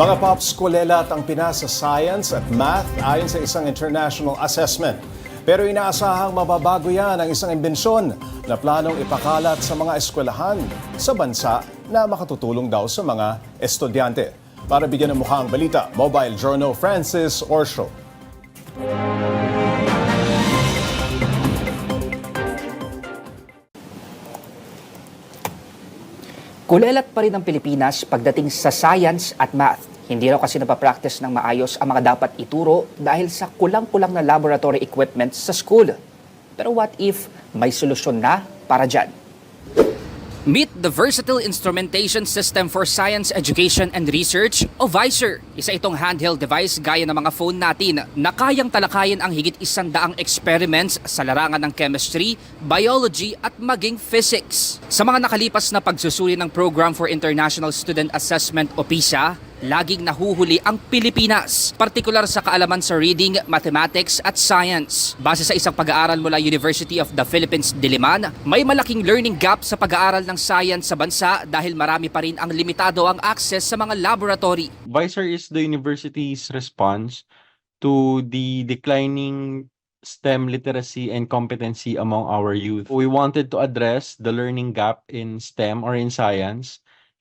Mga pops kulelat ang Pinas sa science at math ayon sa isang international assessment. Pero inaasahang mababago yan ang isang imbensyon na planong ipakalat sa mga eskwelahan sa bansa na makatutulong daw sa mga estudyante. Para bigyan ng mukha ang balita, Mobile Journal Francis Orsho. Kulelat pa rin ang Pilipinas pagdating sa science at math. Hindi raw kasi napapractice ng maayos ang mga dapat ituro dahil sa kulang-kulang na laboratory equipment sa school. Pero what if may solusyon na para dyan? Meet the Versatile Instrumentation System for Science Education and Research o VISER. Isa itong handheld device gaya ng mga phone natin na kayang talakayin ang higit isandaang experiments sa larangan ng chemistry, biology at maging physics. Sa mga nakalipas na pagsusuri ng Program for International Student Assessment o PISA, laging nahuhuli ang Pilipinas, partikular sa kaalaman sa reading, mathematics at science. Base sa isang pag-aaral mula University of the Philippines, Diliman, may malaking learning gap sa pag-aaral ng science sa bansa dahil marami pa rin ang limitado ang access sa mga laboratory. Visor is the university's response to the declining STEM literacy and competency among our youth. We wanted to address the learning gap in STEM or in science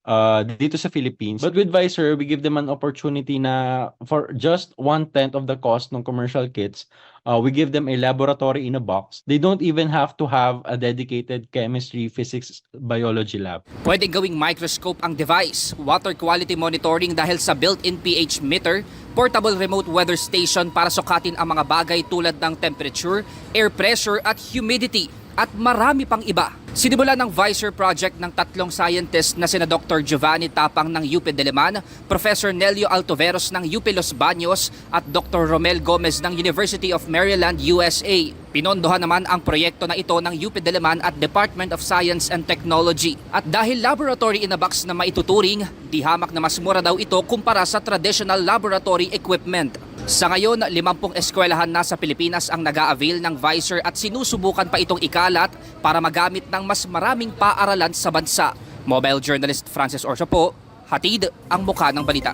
uh, dito sa Philippines. But with Visor, we give them an opportunity na for just one-tenth of the cost ng commercial kits, uh, we give them a laboratory in a box. They don't even have to have a dedicated chemistry, physics, biology lab. Pwedeng gawing microscope ang device, water quality monitoring dahil sa built-in pH meter, portable remote weather station para sukatin ang mga bagay tulad ng temperature, air pressure at humidity at marami pang iba. Sinimula ng Visor Project ng tatlong scientist na sina Dr. Giovanni Tapang ng UP Diliman, Professor Nelio Altoveros ng UP Los Baños at Dr. Romel Gomez ng University of Maryland, USA. Pinondohan naman ang proyekto na ito ng UP Diliman at Department of Science and Technology. At dahil laboratory in a box na maituturing, di hamak na mas mura daw ito kumpara sa traditional laboratory equipment. Sa ngayon, 50 eskwelahan na sa Pilipinas ang nag-a-avail ng Visor at sinusubukan pa itong ikalat para magamit ng mas maraming paaralan sa bansa. Mobile journalist Francis Orso po, hatid ang mukha ng balita.